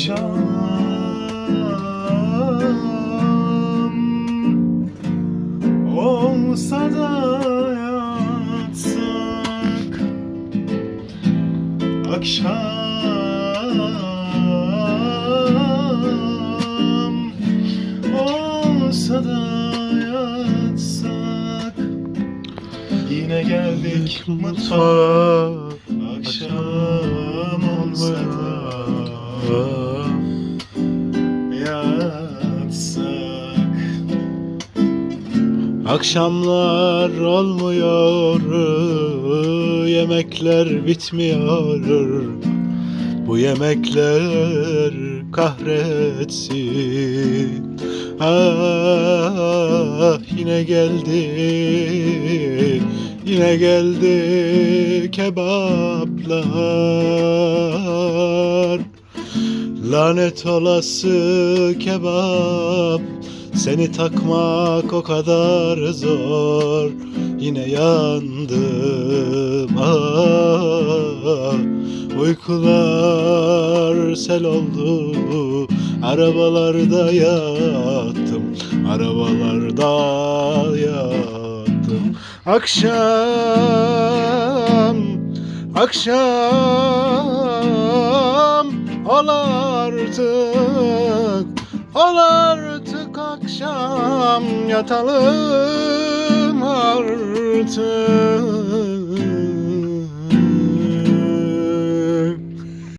Akşam olsa da yatsak Akşam olsa da yatsak Yine geldik mutfağa. Akşam olsa da Akşamlar olmuyor, yemekler bitmiyor. Bu yemekler kahretsin. Ah yine geldi, yine geldi kebaplar. Lanet olası kebap Seni takmak o kadar zor. Yine yandım ah. Uykular sel oldu Arabalarda yattım Arabalarda yattım. Akşam Akşam ol artık Ol artık akşam yatalım artık